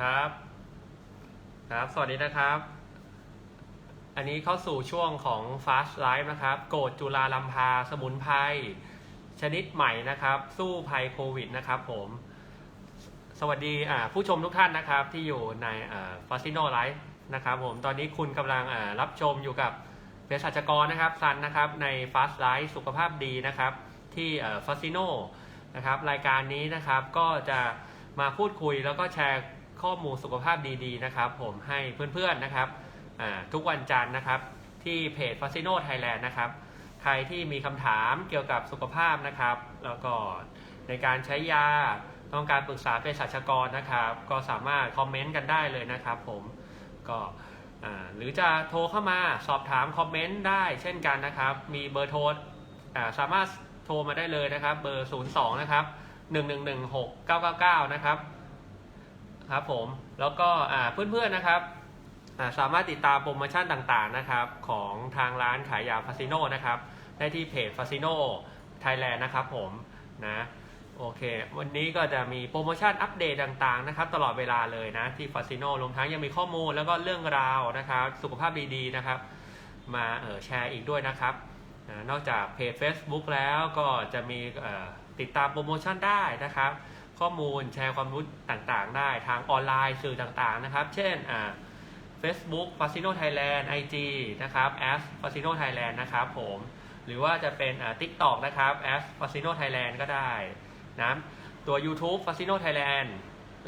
ครับ ครับ สวัสดีนะครับ อันนี้เข้าสู่ช่วงของ Fast Life นะครับ โกดจุลาลัมพาสมุนไพรชนิดใหม่นะครับ สู้ภัยโควิดนะครับผม สวัสดีอ่าผู้ชมทุกท่านนะครับ ที่อยู่ในฟาสซิโนไลฟ์นะครับผม ตอนนี้คุณกำลังรับชมอยู่กับเภสัชกรนะครับซันนะครับใน Fast Life สุขภาพดีนะครับ ที่ฟาสซิโนนะครับ รายการนี้นะครับก็จะมาพูดคุยแล้วก็แชร์ ข้อมูลสุขภาพดีๆนะครับ ผมให้เพื่อนๆนะครับทุกวันจันทร์นะครับ ที่เพจ f a s i n o Thailand นะครับ ใครที่มีคำถามเกี่ยวกับสุขภาพนะครับ แล้วก็ในการใช้ยาต้องการปรึกษาเภสัชกรนะครับ ก็สามารถคอมเมนต์กันได้เลยนะครับ ผมก็หรือจะโทรเข้ามาสอบถามคอมเมนต์ได้เช่นกันนะครับ มีเบอร์โทรสามารถโทรมาได้เลยนะครับ เบอร์ 02 นะครับ 1116999 นะครับ ครับผมแล้วก็เพื่อนๆนะครับสามารถติดตามโปรโมชั่นต่างๆนะครับของทางร้านขายยาฟาซิโนนะครับได้ที่เพจฟาซิโนไทยแลนด์นะครับผมนะโอเค วันนี้ก็จะมีโปรโมชั่นอัปเดตต่างๆนะครับตลอดเวลาเลยนะที่ฟาซิโนรวมทั้งยังมีข้อมูลแล้วก็เรื่องราวนะครับสุขภาพดีๆนะครับ มาเออแชร์อีกด้วยนะครับนะนอกจากเพจ Facebook แล้วก็จะมีติดตามโปรโมชั่นได้นะครับ ข้อมูลแชร์ความรู้ต่างๆ ได้ทางออนไลน์สื่อต่างๆนะครับ เช่นอ่า Facebook f a s i n o Thailand IG นะครับ as f a s i n o Thailand นะครับผมหรือว่าจะเป็นอ่า TikTok นะครับ as f a s i n o Thailand ก็ได้นะตัว YouTube f a s i n o Thailand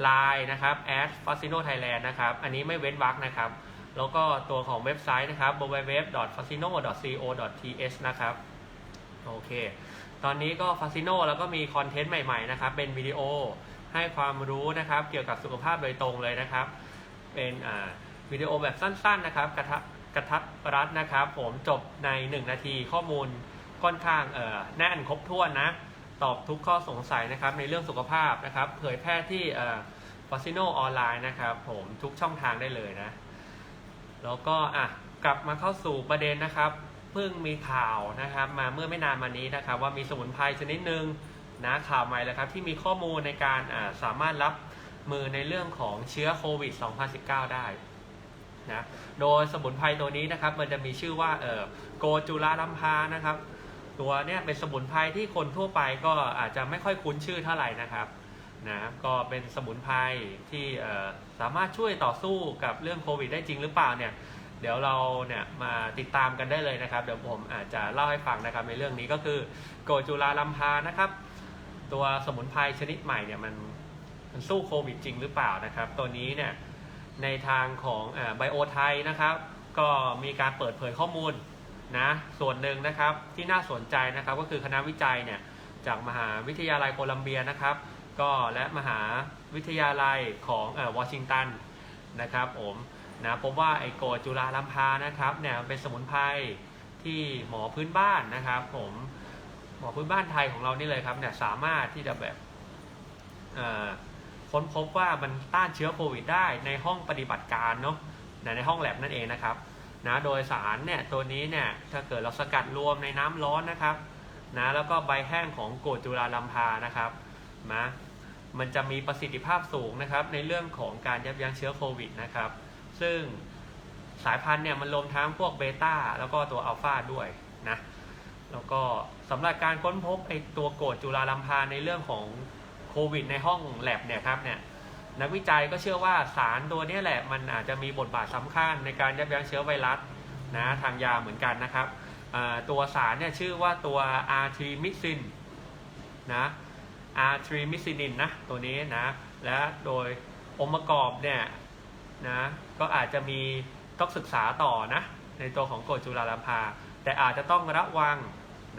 Line นะครับ as f a s i n o Thailand นะครับ อันนี้ไม่เว้นวรรคนะครับ แล้วก็ตัวของเว็บไซต์นะครับ www.fasino.co.th นะครับ โอเค ตอนนี้ก็ฟาซิโนแล้วก็มีคอนเทนต์ใหม่ๆนะครับ เป็นวิดีโอให้ความรู้นะครับ เกี่ยวกับสุขภาพโดยตรงเลยนะครับ เป็นอ่าวิดีโอแบบสั้นๆนะครับกระทักระทับรัดนะครับ ผมจบใน 1 นาทีข้อมูลค่อนข้างเอ่อแน่นครบถ้วนนะ ตอบทุกข้อสงสัยนะครับในเรื่องสุขภาพนะครับ เผยแพร่ที่ฟาซิโนออนไลน์นะครับ ผมทุกช่องทางได้เลยนะ แล้วก็อะกลับมาเข้าสู่ประเด็นนะครับ พิ่งมีข่าวนะครับมาเมื่อไม่นานมานี้นะครับว่ามีสมุนไพรชนิดหนึ่งนะข่าวใหม่แล้วครับที่มีข้อมูลในการสามารถรับมือในเรื่องของเชื้อโควิด 2019 ได้นะโดยสมุนไพรตัวนี้นะครับมันจะมีชื่อว่าเออโกจูลาลัมพานะครับ ตัวเนี้ยเป็นสมุนไพรที่คนทั่วไปก็อาจจะไม่ค่อยคุ้นชื่อเท่าไหร่นะครับนะก็เป็นสมุนไพรที่สามารถช่วยต่อสู้กับเรื่องโควิดได้จริงหรือเปล่าเนี่ย เดี๋ยวเราเนี่ยมาติดตามกันได้เลยนะครับ เดี๋ยวผมอาจจะเล่าให้ฟังนะครับ ในเรื่องนี้ก็คือโกจุลาลัมพานะครับ ตัวสมุนไพรชนิดใหม่เนี่ยมันมันสู้โควิดจริงหรือเปล่านะครับ ตัวนี้เนี่ยในทางของไบโอไทยนะครับ ก็มีการเปิดเผยข้อมูลนะส่วนหนึ่งนะครับที่น่าสนใจนะครับก็คือคณะวิจัยเนี่ยจากมหาวิทยาลัยโคลัมเบียนะครับ ก็และมหาวิทยาลัยของเออวอชิงตันนะครับผม นะพบว่าไอโกจุลาลัมพานะครับเนี่ยเป็นสมุนไพรที่หมอพื้นบ้านนะครับ ผมหมอพื้นบ้านไทยของเรานี่เลยครับเนี่ยสามารถที่จะแบบค้นพบว่ามันต้านเชื้อโควิดได้ในห้องปฏิบัติการเนาะในห้องแลบนั่นเองนะครับนะโดยสารเนี่ยตัวนี้เนี่ยถ้าเกิดเราสกัดรวมในน้ำร้อนนะครับนะแล้วก็ใบแห้งของโกรธจุลาลัมพานะครับนะมันจะมีประสิทธิภาพสูงนะครับในเรื่องของการยับยั้งเชื้อโควิดนะครับ ซึ่งสายพันธุ์เนี่ยมันรวมทั้งพวกเบต้าแล้วก็ตัวอัลฟาด้วยนะแล้วก็สำหรับการค้นพบไอตัวโกรธจุลาลัมพาในเรื่องของโควิดในห้องแลบเนี่ยครับเนี่ยนักวิจัยก็เชื่อว่าสารตัวนี้แหละมันอาจจะมีบทบาทสำคัญในการยับยั้งเชื้อไวรัสนะทางยาเหมือนกันนะครับตัวสารเนี่ยชื่อว่าตัวอาร์ทริมิซินนะอาร์ทริมิซินินนะตัวนี้นะและโดยองค์ประกอบเนี่ยนะ ก็อาจจะมีต้องศึกษาต่อนะในตัวของกรดจุลาลัมพา แต่อาจจะต้องระวัง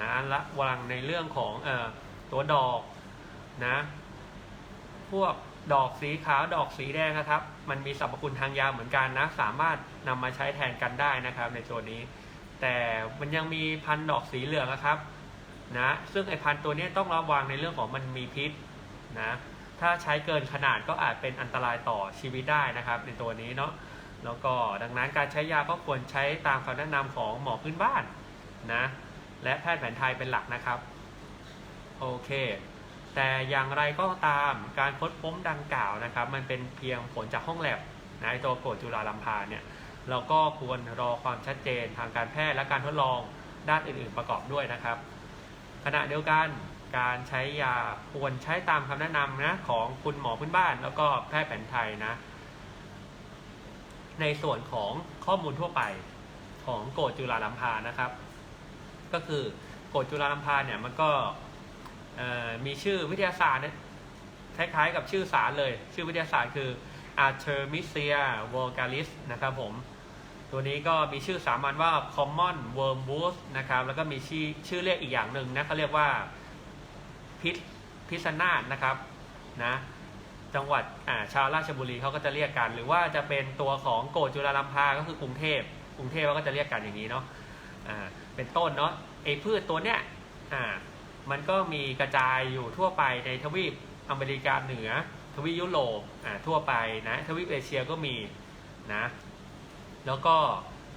นะระวังในเรื่องของออตัวดอกนะพวกดอกสีขาวดอกสีแดงนะครับ มันมีสรรพคุณทางยาเหมือนกันนะ สามารถนำมาใช้แทนกันได้นะครับ ในตัวนี้ แต่มันยังมีพันดอกสีเหลืองนะครับนะซึ่งไอพันตัวนี้ต้องระวังในเรื่องของมันมีพิษนะ ถ้าใช้เกินขนาดก็อาจเป็นอันตรายต่อชีวิตได้นะครับในตัวนี้เนาะแล้วก็ดังนั้นการใช้ยาก็ควรใช้ตามคำแนะนำของหมอพื้นบ้านนะและแพทย์แผนไทยเป็นหลักนะครับโอเค แต่อย่างไรก็ตามการค้นพบดังกล่าวนะครับ มันเป็นเพียงผลจากห้องแลบนะตัวโกรดจุฬาลัมพาเนี่ยเราก็ควรรอความชัดเจนทางการแพทย์และการทดลองด้านอื่น ๆ ประกอบด้วยนะครับ ขณะเดียวกัน การใช้ยาควรใช้ตามคำแนะนำนะของคุณหมอพื้นบ้านแล้วก็แพทย์แผนไทยนะ ในส่วนของข้อมูลทั่วไปของโกดจุฬาลัมพานะครับ ก็คือโกดจุฬาลัมพาเนี่ยมันก็มีชื่อวิทยาศาสตร์คล้ายๆกับชื่อสารเลย ชื่อวิทยาศาสตร์คือ Artemisia vulgaris นะครับผม ตัวนี้ก็มีชื่อสามัญว่า common wormwood นะครับ แล้วก็มีชื่อชื่อเรียกอีกอย่างหนึ่งนะเขาเรียกว่า พิษพิษนาศนะครับนะจังหวัดอ่าชาวราชบุรีเขาก็จะเรียกกัน หรือว่าจะเป็นตัวของโกจุฬาลัมพาก็คือกรุงเทพกรุงเทพเขาก็จะเรียกกันอย่างนี้เนาะอ่าเป็นต้นเนาะไอ้พืชตัวเนี้ยอ่ามันก็มีกระจายอยู่ทั่วไปในทวีปอเมริกาเหนือ ทวีปยุโรปอ่าทั่วไปนะทวีปเอเชียก็มีนะแล้วก็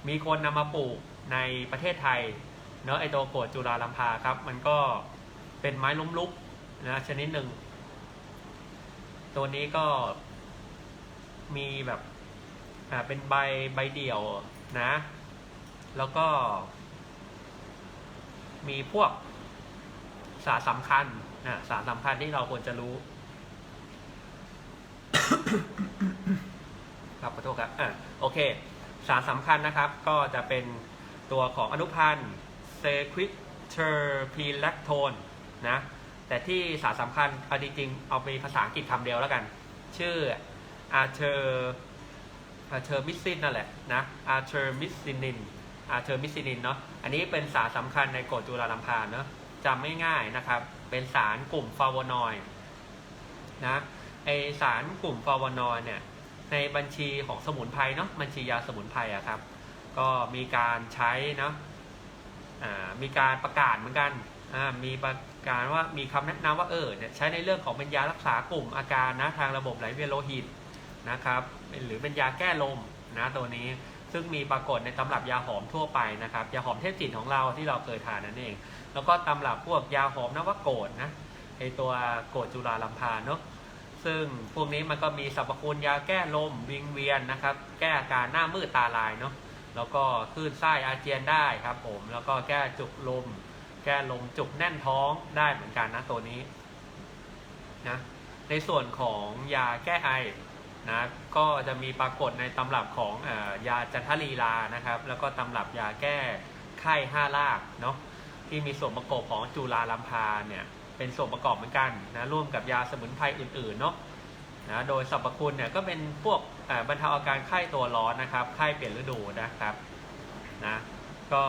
มีคนนำมาปลูกในประเทศไทยเนาะไอตัวโกจุฬาลัมพาครับ มันก็ เป็นไม้ล้มลุกนะชนิดหนึ่ง ตัวนี้ก็มีแบบอ่าเป็นใบใบเดี่ยวนะ แล้วก็ มีพวกสารสำคัญนะสารสำคัญที่เราควรจะรู้ครับขอโทษครับอะโอเค สารสำคัญนะครับ ก็จะเป็นตัวของอนุพันธ์เซควิเทอร์พีแลคโทน นะแต่ที่สารสำคัญเอาจริงๆเอาไปภาษาอังกฤษคำเดียวแล้วกัน ชื่ออาร์เธอร์อาร์เธอร์มิซินนั่นแหละนะอาร์เธอร์มิซินินอาร์เธอร์มิซินินเนาะอันนี้เป็นสารสำคัญในกรดจุลาลัมพานเนาะจำไม่ง่ายนะครับ เป็นสารกลุ่มฟลาโวนอยด์นะไอสารกลุ่มฟลาโวนอยด์เนี่ยในบัญชีของสมุนไพรเนาะบัญชียาสมุนไพรอะครับ ก็มีการใช้เนาะมีการประกาศเหมือนกัน มีประกาศว่ามีคำแนะนำว่าเออเนี่ยใช้ในเรื่องของเป็นยารักษากลุ่มอาการนะทางระบบไหลเวียนโลหิตนะครับหรือเป็นยาแก้ลมนะตัวนี้ซึ่งมีปรากฏในตำรับยาหอมทั่วไปนะครับยาหอมเทพจิตของเราที่เราเคยทานนั่นเอง แล้วก็ตำรับพวกยาหอมนวโกดนะไอตัวโกดจุลาลัมพาเนาะซึ่งพวกนี้มันก็มีสรรพคุณยาแก้ลมวิงเวียนนะครับ แก้อาการหน้ามืดตาลายเนาะแล้วก็คลื่นไส้อาเจียนได้ครับผมแล้วก็แก้จุกลม แก้ลมจุกแน่นท้องได้เหมือนกันนะตัวนี้นะในส่วนของยาแก้ไอนะก็จะมีปรากฏในตำรับของออยาจันทลีลานะครับ แล้วก็ตำรับยาแก้ไข้ห้าลากเนาะที่มีส่วนประกอบของจุลาลัมพาเนี่ยเป็นส่วนประกอบเหมือนกันนะร่วมกับยาสมุนไพรอื่นๆเนาะนะโดยสรรพคุณเนี่ยก็เป็นพวกบรรเทาอาการไข้ตัวร้อนนะครับไข้เปลี่ยนฤดูนะครับนะ ก็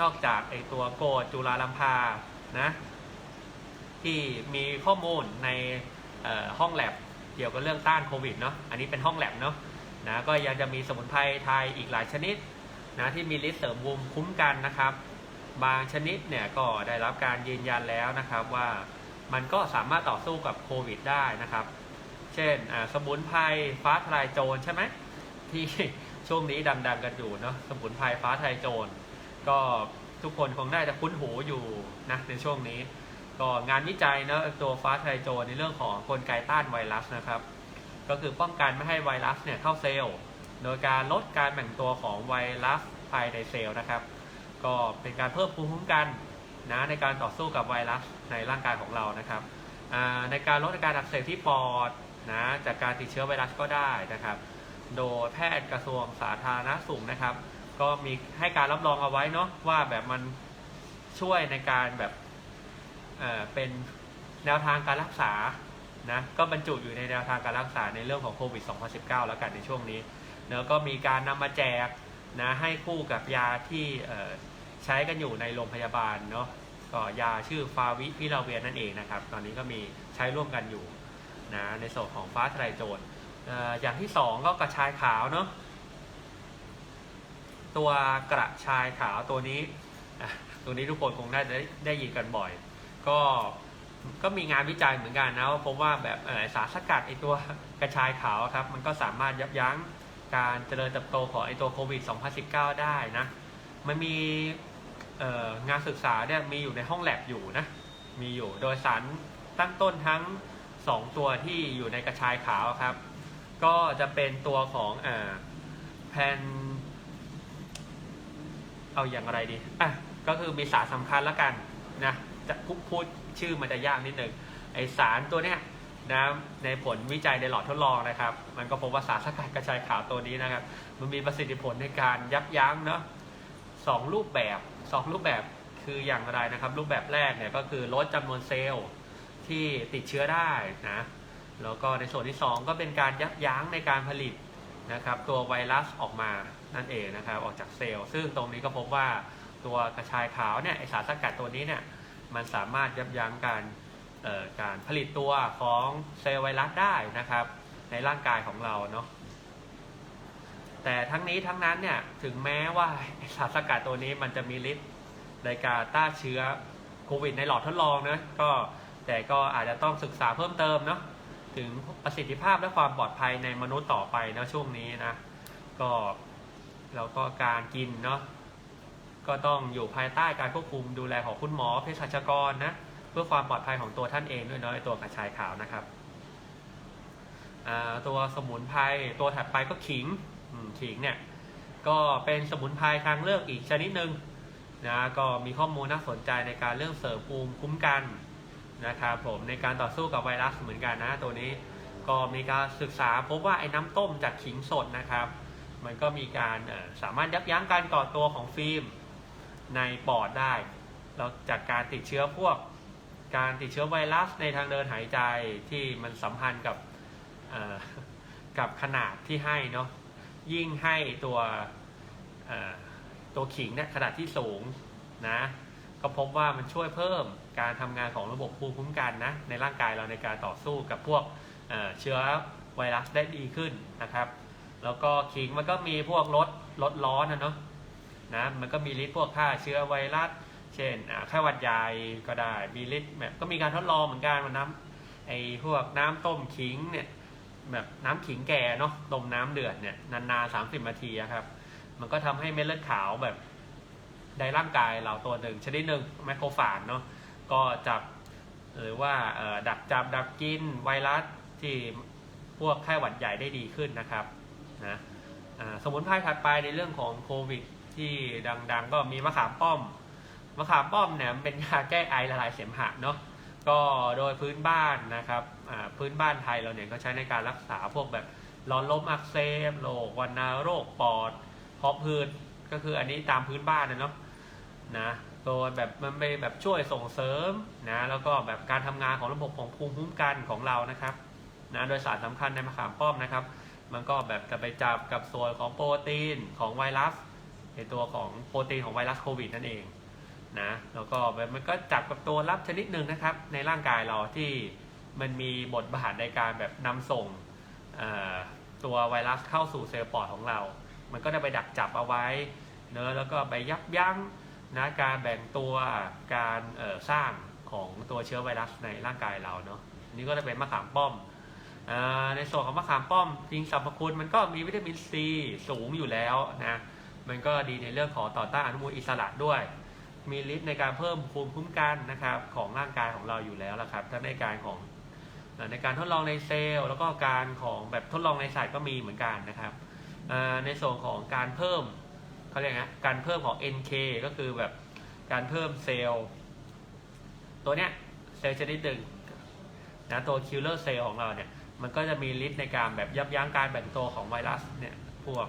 นอกจากไอตัวโกดจุลาลัมพานะที่มีข้อมูลในห้องแลบเกี่ยวกับเรื่องต้านโควิดเนาะอันนี้เป็นห้องแลบเนาะนะก็ยังจะมีสมุนไพรไทยอีกหลายชนิดนะที่มีฤทธิ์เสริมภูมิคุ้มกันนะครับ บางชนิดเนี่ยก็ได้รับการยืนยันแล้วนะครับว่ามันก็สามารถต่อสู้กับโควิดได้นะครับ เช่นสมุนไพรฟ้าทลายโจรใช่ไหมที่ช่วงนี้ดังๆกันอยู่เนาะสมุนไพรฟ้าทลายโจร ก็ทุกคนคงได้จะคุ้นหูอยู่นะในช่วงนี้ ก็งานวิจัยนะตัวฟ้าไทโจในเรื่องของกลไกต้านไวรัสนะครับ ก็คือป้องกันไม่ให้ไวรัสเนี่ยเข้าเซลล์ โดยการลดการแบ่งตัวของไวรัสภายในเซลล์นะครับ ก็เป็นการเพิ่มภูมิคุ้มกันนะในการต่อสู้กับไวรัสในร่างกายของเรานะครับในการลดอาการอักเสบที่ปอดนะจากการติดเชื้อไวรัสก็ได้นะครับ โดยแพทย์กระทรวงสาธารณสุขนะครับ ก็มีให้การรับรองเอาไว้เนาะว่าแบบมันช่วยในการแบบเเป็นแนวทางการรักษานะก็บรรจุอยู่ในแนวทางการรักษาในเรื่องของโควิด 2019 แล้วกันในช่วงนี้แล้วก็มีการนำมาแจกนะให้คู่กับยาที่ใช้กันอยู่ในโรงพยาบาลเนาะก็ยาชื่อฟาวิพิลาเวียนนั่นเองนะครับ ตอนนี้ก็มีใช้ร่วมกันอยู่นะในส่วนของฟ้าทลายโจรอออย่างที่สองก็กระชายขาวเนาะ ตัวกระชายขาวตัวนี้ตัวนี้ทุกคนคงได้ได้ได้ยินกันบ่อย ก็ก็มีงานวิจัยเหมือนกันนะว่าพบว่าแบบสารสกัดไอตัวกระชายขาวครับ มันก็สามารถยับยั้งการเจริญเติบโตของไอตัวโควิด 2019 ได้นะมันมีงานศึกษาเนี่ยมีอยู่ในห้องแลบอยู่นะมีอยู่โดยสารตั้งต้นทั้ง 2 ตัวที่อยู่ในกระชายขาวครับ ก็จะเป็นตัวของอ่าแพน เอาอย่างไรดีอะก็คือมีสารสำคัญแล้วกันนะจะพูดชื่อมันจะยากนิดนึงไอสารตัวเนี้ยนะในผลวิจัยในหลอดทดลองนะครับ มันก็พบว่าสารสกัดกระชายขาวตัวนี้นะครับ มันมีประสิทธิผลในการยับยั้งเนาะสองรูปแบบสองรูปแบบคืออย่างไรนะครับ รูปแบบแรกเนี่ยก็คือลดจำนวนเซลล์ที่ติดเชื้อได้นะแล้วก็ในส่วนที่ 2 ก็เป็นการยับยั้งในการผลิต นะครับตัวไวรัสออกมานั่นเองนะครับออกจากเซลล์ซึ่งตรงนี้ก็พบว่าตัวกระชายขาวเนี่ยไอสารสกัดตัวนี้เนี่ยมันสามารถยับยั้งการการผลิตตัวของเซลล์ไวรัสได้นะครับ ในร่างกายของเราเนาะแต่ทั้งนี้ทั้งนั้นเนี่ยถึงแม้ว่าสารสกัดตัวนี้มันจะมีฤทธิ์ในการต้านเชื้อโควิดในหลอดทดลองนะก็แต่ก็อาจจะต้องศึกษาเพิ่มเติมเนาะ ถึงประสิทธิภาพและความปลอดภัยในมนุษย์ต่อไปนะช่วงนี้นะ ก็แล้วก็การกินเนาะก็ต้องอยู่ภายใต้การควบคุมดูแลของคุณหมอเภสัชกรนะเพื่อความปลอดภัยของตัวท่านเองด้วยเนาะไอตัวกระชายขาวนะครับตัวสมุนไพรตัวถัดไปก็ขิงขิงเนี่ยก็เป็นสมุนไพรทางเลือกอีกชนิดหนึ่งนะก็มีข้อมูลน่าสนใจในการเรื่องเสริมภูมิคุ้มกัน นะครับผมในการต่อสู้กับไวรัสเหมือนกันนะตัวนี้ก็มีการศึกษาพบว่าไอ้น้ำต้มจากขิงสดนะครับ มันก็มีการสามารถยับยั้งการก่อตัวของฟิล์มในปอดได้แล้วจากการติดเชื้อพวกการติดเชื้อไวรัสในทางเดินหายใจที่มันสัมพันธ์กับกับขนาดที่ให้เนาะยิ่งให้ตัวตัวขิงเนี่ยขนาดที่สูงนะก็พบว่ามันช่วยเพิ่ม การทำงานของระบบภูมิคุ้มกันนะในร่างกายเราในการต่อสู้กับพวกเเชื้อไวรัสได้ดีขึ้นนะครับ แล้วก็ขิงมันก็มีพวกลดลดร้อนนะเนาะนะมันก็มีฤทธิ์พวกฆ่าเชื้อไวรัส เช่นอ่าไข้หวัดใหญ่ก็ได้มีฤทธิ์แบบก็มีการทดลองเหมือนกันมันน้ำไอ้พวกน้ำต้มขิงเนี่ยแบบน้ำขิงแก่เนาะต้มน้ำเดือดเนี่ยนานๆสามสิบนาทีอะครับ มันก็ทำให้เม็ดเลือดขาวแบบในร่างกายเราตัวหนึ่งชนิดหนึ่งไมโครฟานเนาะ ก็จับหรือว่าดักจับดักกินไวรัสที่พวกไข้หวัดใหญ่ได้ดีขึ้นนะครับนะสมุนไพรถัดไปในเรื่องของโควิดที่ดังๆ ก็มีมะขามป้อมมะขามป้อมเนี่ยเป็นยาแก้ไอละลายเสมหะเนาะก็โดยพื้นบ้านนะครับพื้นบ้านไทยเราเนี่ยก็ใช้ในการรักษาพวกแบบหลอดลมอักเสบโรควัณโรคปอดหอบหืดก็คืออันนี้ตามพื้นบ้านนะเนาะนะ โดยแบบมันไปแบบช่วยส่งเสริมนะแล้วก็แบบการทำงานของระบบของภูมิคุ้มกันของเรานะครับนะโดยสารสำคัญในมะขามป้อมนะครับ มันก็แบบจะไปจับกับส่วนของโปรตีนของไวรัสในตัวของโปรตีนของไวรัสโควิดนั่นเองนะแล้วก็แบบมันก็จับกับตัวรับชนิดหนึ่งนะครับ ในร่างกายเราที่มันมีบทบาทในการแบบนำส่งตัวไวรัสเข้าสู่เซลล์ปอดของเรา มันก็จะไปดักจับเอาไว้เนอะแล้วก็ไปยับยั้ง นะการแบ่งตัวการสร้างของตัวเชื้อไวรัสในร่างกายเราเนาะนี่ก็จะเป็นมะขามป้อมอในส่วนของมะขามป้อมจริงสรรพคุณมันก็มีวิตามินซีสูงอยู่แล้วนะมันก็ดีในเรื่องของต่อต้านอนุมูลอิสระด้วย มีฤทธิ์ในการเพิ่มภูมิคุ้มกันนะครับของร่างกายของเราอยู่แล้วละครับทั้งในการของในการทดลองในเซลล์แล้วก็การของแบบทดลองในสัตว์ก็มีเหมือนกันนะครับในส่วนของการเพิ่ม เขาเรียกนะการเพิ่มของ NK ก็คือแบบการเพิ่มเซลล์ตัวเนี้ยเซลล์ชนิดหนึ่งนะตัว killer cell ของเราเนี่ยมันก็จะมีฤทธิ์ในการแบบยับยั้งการแบ่งตัวของไวรัสเนี่ยพวก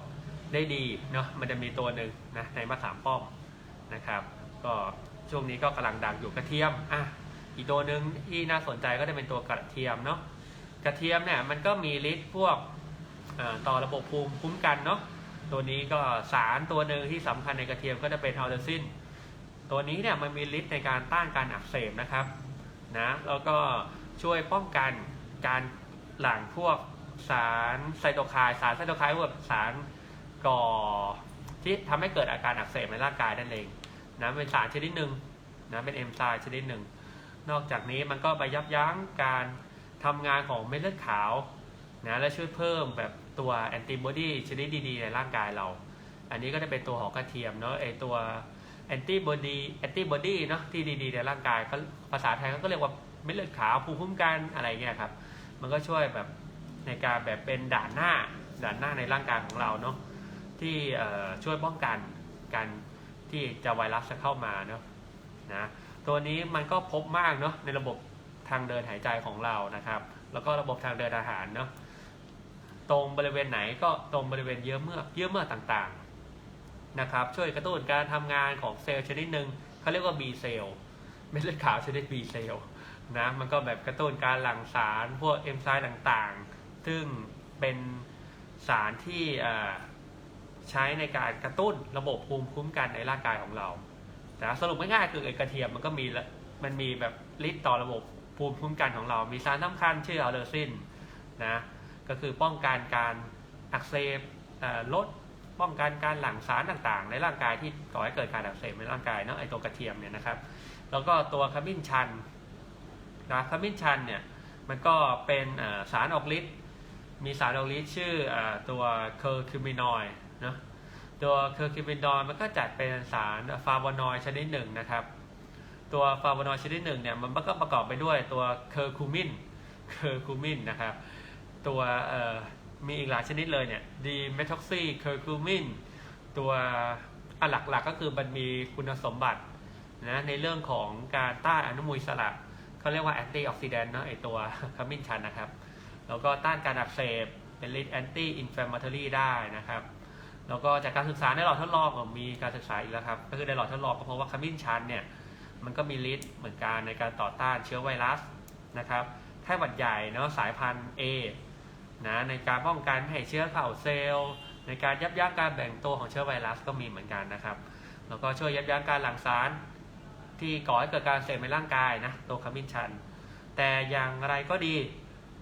ได้ดีเนาะมันจะมีตัวหนึ่งนะในมะขามป้อมนะครับ ก็ช่วงนี้ก็กำลังดังอยู่กระเทียมอะอีกตัวหนึ่งที่น่าสนใจก็จะเป็นตัวกระเทียมเนาะกระเทียมเนี่ยมันก็มีฤทธิ์พวกต่อระบบภูมิคุ้มกันเนาะ ตัวนี้ก็สารตัวหนึ่งที่สำคัญในกระเทียมก็จะเป็นอัลเดซินตัวนี้เนี่ยมันมีฤทธิ์ในการต้านการอักเสบนะครับนะแล้วก็ช่วยป้องกันการหลั่งพวกสารไซโตไคน์สารไซโตไคน์พวกสารก่อที่ทำให้เกิดอาการอักเสบในร่างกายนั่นเองนะเป็นสารชนิดหนึ่งนะเป็นเอนไซม์ชนิดหนึ่งนอกจากนี้มันก็ไปยับยั้งการทำงานของเม็ดเลือดขาวนะและช่วยเพิ่มแบบ ตัวแอนติบอดีชนิดดีๆในร่างกายเรา อันนี้ก็จะเป็นตัวขอกระเทียมเนาะไอตัวแอนติบอดีแอนติบอดีเนาะที่ดีๆในร่างกายก็ภาษาไทยเขาก็เรียกว่าเม็ดเลือดขาวภูมิคุ้มกันอะไรเงี้ยครับ มันก็ช่วยแบบในการแบบเป็นด่านหน้าด่านหน้าในร่างกายของเราเนาะที่ช่วยป้องกันการที่จะไวรัสจะเข้ามาเนาะนะตัวนี้มันก็พบมากเนาะในระบบทางเดินหายใจของเรานะครับ แล้วก็ระบบทางเดินอาหารเนาะ ตรงบริเวณไหนก็ตรงบริเวณเยื่อเมือกเยื่อเมือกต่างๆนะครับ ช่วยกระตุ้นการทำงานของเซลล์ชนิดหนึ่งเขาเรียกว่า B เซลล์เม็ดเลือดขาวชนิด B เซลล์นะมันก็แบบกระตุ้นการหลั่งสารพวกเอนไซม์ต่างๆ ซึ่งเป็นสารที่ใช้ในการกระตุ้นระบบภูมิคุ้มกันในร่างกายของเราแต่สรุปง่ายๆคือไอกระเทียมมันก็มีละมันมีแบบฤทธิ์ต่อระบบภูมิคุ้มกันของเรา มีสารสำคัญชื่ออัลเลอร์ซินนะ ก็คือป้องกันการอักเสบลดป้องกันการหลั่งสารต่างๆ ในร่างกายที่ก่อให้เกิดการอักเสบในร่างกายเนาะไอตัวกระเทียมเนี่ยนะครับ แล้วก็ตัวขมิ้นชันนะขมิ้นชันเนี่ยมันก็เป็นสารออกฤทธิ์มีสารออกฤทธิ์ชื่ออตัวเคอร์คิมินอยเนอะตัวเคอร์คิมินอยมันก็จัดเป็นสารฟาโวนอยชนิดหนึ่งนะครับ ตัวฟาโวนอยชนิดหนึ่งเนี่ยมันก็ประกอบไปด้วยตัวเคอร์คูมินเคอร์คูมินนะครับ ตัวมีอีกหลายชนิดเลยเนี่ยดีเมทอกซีเคอร์คูมินตัวหลักๆก็คือมันมีคุณสมบัตินะในเรื่องของการต้านอนุมูลอิสระเขาเรียกว่าแอนตี้ออกซิแดนต์เนาะไอตัวขมิ้นชันนะครับ แล้วก็ต้านการอักเสบเป็นฤทธิ์แอนตี้อินฟลาม a ทอรี่ได้นะครับ แล้วก็จากการศึกษาในหลอดทดลองมีการศึกษาอีกแล้วครับก็คือในหลอดทดลองก็พบว่าขมิ้นชันเนี่ยมันก็มีฤทธิ์เหมือนกันในการต่อต้านเชื้อไวรัสนะครับไข้หวัดใหญ่เนาะสายพันธุ์ A นะในการป้องกันไม่ให้เชื้อเข้าเซลล์ ในการยับยั้งการแบ่งตัวของเชื้อไวรัสก็มีเหมือนกันนะครับ แล้วก็ช่วยยับยั้งการหลั่งสาร ที่ก่อให้เกิดการเสบในร่างกายนะตัวขมิ้นชัน แต่อย่างไรก็ดี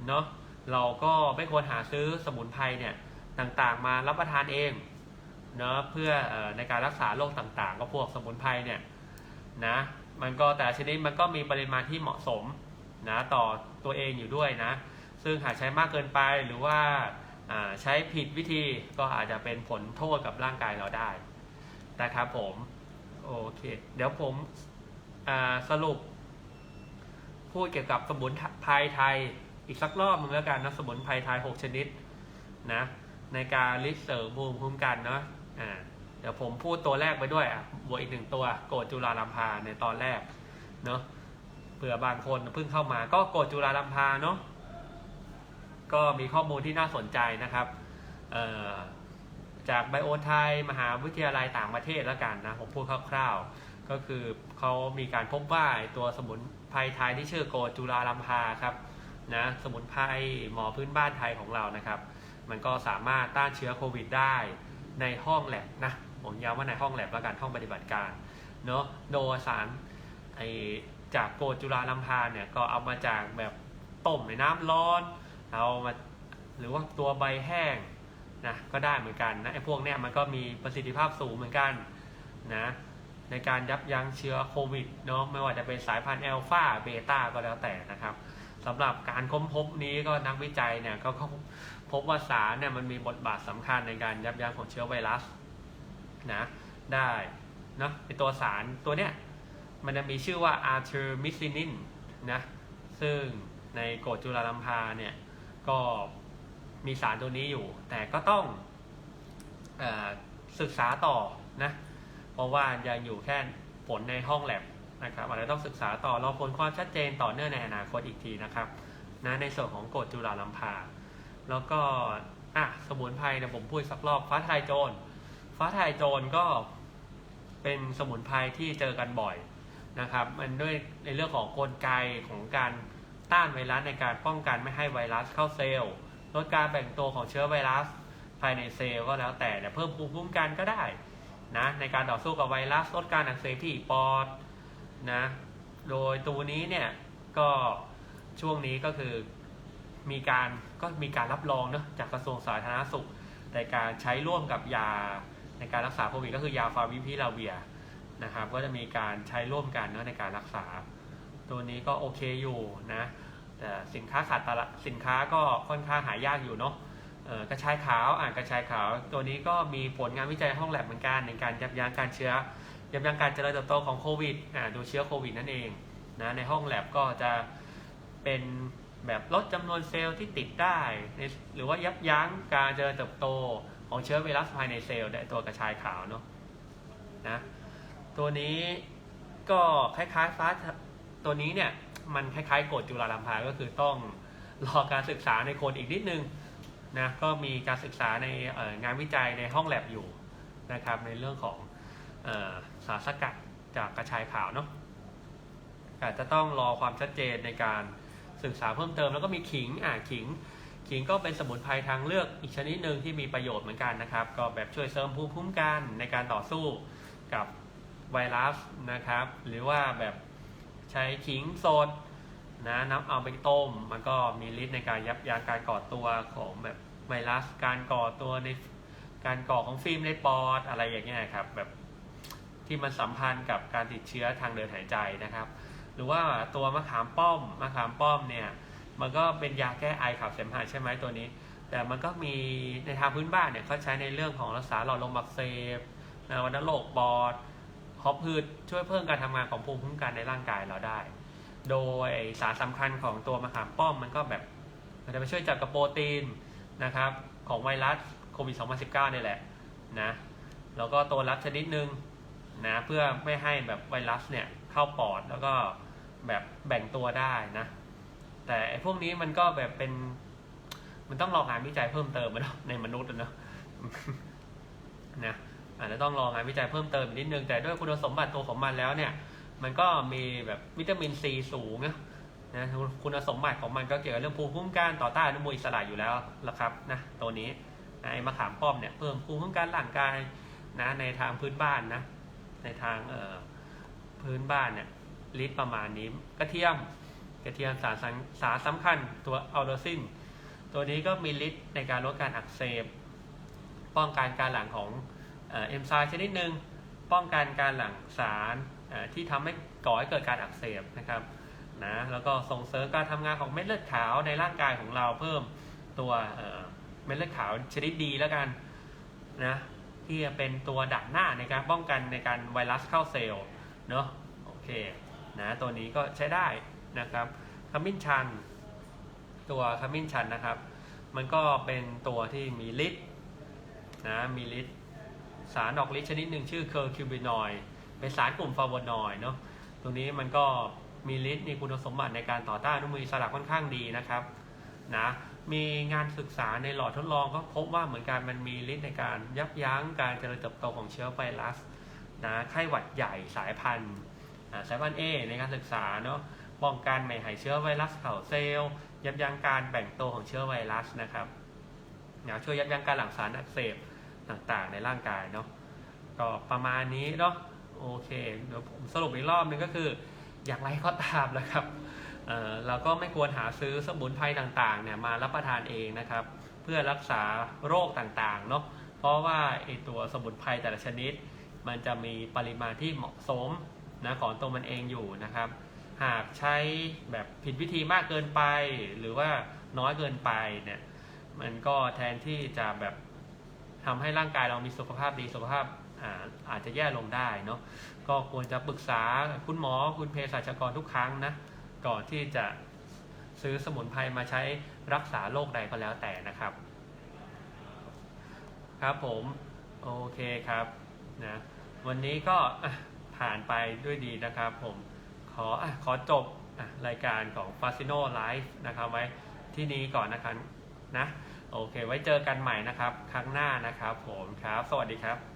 เนาะเราก็ไม่ควรหาซื้อสมุนไพรเนี่ยต่างๆ มารับประทานเองเนาะเพื่ออในการรักษาโรคต่างๆ ก็พวกสมุนไพรเนี่ยนะมันก็แต่ชนิดมันก็มีปริมาณที่เหมาะสมนะต่อตัวเองอยู่ด้วยนะ ซึ่งหากใช้มากเกินไปหรือว่าใช้ผิดวิธีก็อาจจะเป็นผลโทษกับร่างกายเราได้นะครับผม โอเค เดี๋ยวผมสรุป พูดเกี่ยวกับสมุนไพรไทยอีกสักรอบมึงแล้วกันนะสมุนไพรไทย 6 ชนิดนะในการลิสเสริมภูมิคุ้มกันเนาะอ่าเดี๋ยวผมพูดตัวแรกไปด้วยอะบวกอีกหนึ่งตัวโกดจุลาลัมพาในตอนแรกเนาะเผื่อบางคนเพิ่งเข้ามาก็โกดจุลาลัมพาเนาะ ก็มีข้อมูลที่น่าสนใจนะครับจากไบโอไทยมหาวิทยาลัยต่างประเทศแล้วกันนะผมพูดคร่าวๆ ก็คือเขามีการพบว่าตัวสมุนไพรไทยที่ชื่อโกจุลาลัมพาครับนะสมุนไพรหมอพื้นบ้านไทยของเรานะครับ มันก็สามารถต้านเชื้อโควิดได้ในห้องแลบนะผมย้ำว่าในห้องแลบแล้วกันห้องปฏิบัติการเนาะโดยสารไอจากโกจุลาลัมพาเนี่ยก็เอามาจากแบบต้มในน้ำร้อน เอามาหรือว่าตัวใบแห้งนะก็ได้เหมือนกันนะไอ้พวกเนี้ยมันก็มีประสิทธิภาพสูงเหมือนกันนะในการยับยั้งเชื้อโควิดเนาะไม่ว่าจะเป็นสายพันธุ์แอลฟาเบต้าก็แล้วแต่นะครับสำหรับการค้นพบนี้ก็นักวิจัยเนี่ยก็พบว่าสารเนี่ยมันมีบทบาทสำคัญในการยับยั้งของเชื้อไวรัสนะได้เนาะในตัวสารตัวเนี้ยมันจะมีชื่อว่าอาร์เทอร์มิซินินนะซึ่งในโกรดจุลาลัมพาเนี่ย ก็มีสารตัวนี้อยู่ แต่ก็ต้องอศึกษาต่อนะ เพราะว่ายังอยู่แค่ผลในห้องแลบนะครับอาจจะต้องศึกษาต่อรอผลความชัดเจนต่อเนื่องในอนาคตอีกทีนะครับนะในส่วนของกรดจุลาลัมพาแล้วก็อะสมุนไพรเนี่ยผมพูดสักรอบฟ้าทลายโจรฟ้าทลายโจรก็เป็นสมุนไพรที่เจอกันบ่อยนะครับ มันด้วยในเรื่องของกลไกของการ ต้านไวรัสในการป้องกันไม่ให้ไวรัสเข้าเซลล์ลดการแบ่งตัวของเชื้อไวรัส ภายในเซลล์ก็แล้วแต่แต่เพิ่มภูมิคุ้มกันก็ได้นะในการต่อสู้กับไวรัสลดการอักเสบที่ปอดนะโดยตัวนี้เนี่ยก็ช่วงนี้ก็คือมีการก็มีการรับรองเนาะจากกระทรวงสาธารณสุขในการใช้ร่วมกับยาในการรักษาโควิดก็คือยาฟาวิพิลาเวียนะครับก็จะมีการใช้ร่วมกันเนาะในการรักษา ตัวนี้ก็โอเคอยู่นะแต่สินค้าขาดตลาดสินค้าก็ค่อนข้างหายากอยู่เนาะกระชายขาวอ่านกระชายขาว ตัวนี้ก็มีผลงานวิจัยห้องแลบเหมือนกันในการยับยั้งการเชื้อ ยับยั้งการเจริญเติบโตของโควิดอ่าดูเชื้อโควิดนั่นเองนะในห้องแลบก็จะเป็นแบบลดจำนวนเซลล์ที่ติดได้ในหรือว่ายับยั้งการเจริญเติบโตของเชื้อไวรัสภายในเซลล์ในตัวกระชายขาวเนาะนะตัวนี้ก็คล้ายๆฟ้า ตัวนี้เนี่ยมันคล้ายๆกรดจุลาลัมพาก็คือต้องรอการศึกษาในคนอีกนิดนึงนะก็มีการศึกษาในงานวิจัยในห้องแลบอยู่นะครับในเรื่องของออสารสกัดจากกระชายขาวเนาะอาจจะต้องรอความชัดเจนในการศึกษาเพิ่มเติมแล้วก็มีขิงอ่าขิง ขิงก็เป็นสมุนไพรทางเลือกอีกชนิดหนึ่งที่มีประโยชน์เหมือนกันนะครับ ก็แบบช่วยเสริมภูมิคุ้มกันในการต่อสู้กับไวรัสนะครับ หรือว่าแบบ ใช้ขิงสดนะน้ำเอาไปต้ม มันก็มีฤทธิ์ในการยับยั้งการก่อตัวของแบบไวรัส การก่อตัวในการก่อของฟิล์มในปอดอะไรอย่างเงี้ยครับแบบที่มันสัมพันธ์กับการติดเชื้อทางเดินหายใจนะครับ หรือว่าตัวมะขามป้อมมะขามป้อมเนี่ยมันก็เป็นยาแก้ไอขับเสมหะใช่ไหมตัวนี้ แต่มันก็มีในทางพื้นบ้านเนี่ยเขาใช้ในเรื่องของรักษาหลอดลมอักเสบนะวัณโรคปอด หอบพืชช่วยเพิ่มการทำงานของภูมิคุ้มกันในร่างกายเราได้ โดยสารสำคัญของตัวมะขามป้อมมันก็แบบ มันจะไปช่วยจับกับโปรตีนนะครับ ของไวรัสโควิด 2019นี่แหละนะแล้วก็ตัวรับชนิดหนึ่งนะเพื่อไม่ให้แบบไวรัสเนี่ยเข้าปอดแล้วก็แบบแบ่งตัวได้นะ แต่ไอ้พวกนี้มันก็แบบเป็น มันต้องรองานวิจัยเพิ่มเติมมาเนะในมนุษย์นะนะ อาจจะต้องรองานวิจัยเพิ่มเติมนิดนึง แต่ด้วยคุณสมบัติตัวของมันแล้วเนี่ย มันก็มีแบบวิตามินซีสูงนะนะคุณสมบัติของมันก็เกี่ยวกับเรื่องภูมิคุ้มกันต่อต้านอนุมูลอิสระอยู่แล้วละครับนะตัวนี้ไอ้มะขามป้อมเนี่ยเพิ่มภูมิคุ้มกันร่างกายนะในทางพื้นบ้านนะในทางเอ่อพื้นบ้านเนี่ยลิตรประมาณนี้กระเทียมกระเทียมสารสังสารสำคัญตัวอัลโดซินตัวนี้ก็มีฤทธิ์ในการลดการอักเสบป้องกันการหลั่งของ เอ่อเอนไซม์ชนิดหนึ่งป้องกันการหลั่งสารที่ทำให้ก่อให้เกิดการอักเสบนะครับนะแล้วก็ส่งเสริมการทำงานของเม็ดเลือดขาวในร่างกายของเราเพิ่มตัวเอ่อเม็ดเลือดขาวชนิดดีแล้วกันนะที่จะเป็นตัวดักหน้าในการป้องกันในการไวรัสเข้าเซลล์เนาะโอเคนะตัวนี้ก็ใช้ได้นะครับขมิ้นชัน ตัวขมิ้นชันนะครับ มันก็เป็นตัวที่มีฤทธิ์นะมีฤทธิ์ สารออกฤทธิ์ชนิดหนึ่งชื่อเคอร์คิวบินอยด์เป็นสารกลุ่มฟลาโวนอยด์เนาะตรงนี้มันก็มีฤทธิ์มีคุณสมบัติในการต่อต้านอนุมูลอิสระค่อนข้างดีนะครับนะมีงานศึกษาในหลอดทดลองก็พบว่าเหมือนกันมันมีฤทธิ์ในการยับยั้งการเจริญเติบโตของเชื้อไวรัสนะไข้หวัดใหญ่สายพันธุ์สายพันธุ์ A ในการศึกษาเนาะป้องกันไม่ให้เชื้อไวรัสเข่าเซลล์ ยับยั้งการแบ่งตัวของเชื้อไวรัสนะครับนะช่วยยับยั้งการหลั่งสารอักเสบ ต่างๆ ในร่างกายเนาะก็ประมาณนี้เนาะโอเคเดี๋ยวผมสรุปอีกรอบหนึงก็คือ อย่างไรก็ตามนะครับเออเราก็ไม่ควรหาซื้อสมุนไพรต่างๆเนี่ยมารับประทานเองนะครับ เพื่อรักษาโรคต่างๆเนาะเพราะว่าไอตัวสมุนไพรแต่ละชนิด มันจะมีปริมาณที่เหมาะสมนะของตัวมันเองอยู่นะครับ หากใช้แบบผิดวิธีมากเกินไป หรือว่าน้อยเกินไปเนี่ยมันก็แทนที่จะแบบ ทำให้ร่างกายเรามีสุขภาพดีสุขภาพอาอาจจะแย่ลงได้เนาะก็ควรจะปรึกษาคุณหมอคุณเภสัชกรทุกครั้งนะก่อนที่จะซื้อสมุนไพรมาใช้รักษาโรคใดก็แล้วแต่นะครับ ครับผม โอเคครับนะวันนี้ก็ผ่านไปด้วยดีนะครับผมขออขอจบรายการของ f a s i n o Live นะครับไว้ที่นี้ก่อนนะครับนะ โอเค ไว้เจอกันใหม่นะครับ ครั้งหน้านะครับผมครับ สวัสดีครับ